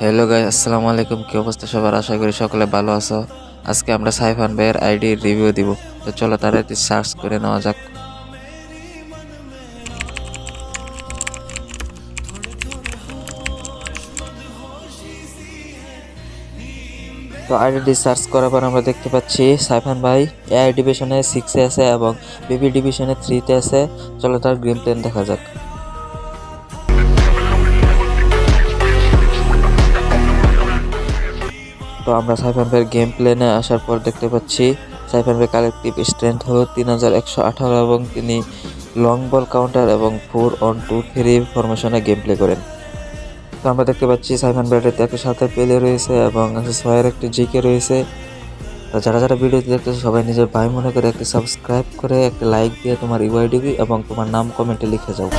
Hello guy আসসালামু আলাইকুম। কি অবস্থা সবার? আশা করি সকলে ভালো আছো। আজকে আমরা সাইফান ভাইয়ের আইডির রিভিউ দিব। তো চলো তারা একটু সার্চ করে নেওয়া যাক। তো আইডি সার্চ করার পর আমরা দেখতে পাচ্ছি সাইফান ভাই এআই ডিভিশনে সিক্সে আছে এবং বিবি ডিভিশনে থ্রিতে আছে। চলো তার গ্রিন প্লেন দেখা যাক। তো আমরা সাইফান ভাইয়ের গেম প্লেনে আসার পর দেখতে পাচ্ছি সাইফান ভাই কালেকটিভ স্ট্রেংথ হলো তিন হাজার একশো আঠারো এবং তিনি লং বল কাউন্টার এবং ফোর অন টু থ্রি ফরমেশনে গেম প্লে করেন। তো আমরা দেখতে পাচ্ছি সাইফান ভাইয়ের একটি সাথে পেলে রয়েছে এবং ছয়ের একটি জিকে রয়েছে। তো যারা যারা ভিডিওতে দেখতেছে, সবাই নিজের ভাই মনে করে একটি সাবস্ক্রাইব করে, একটি লাইক দিয়ে তোমার ইউআইডিবি এবং তোমার নাম কমেন্টে লিখে যাও।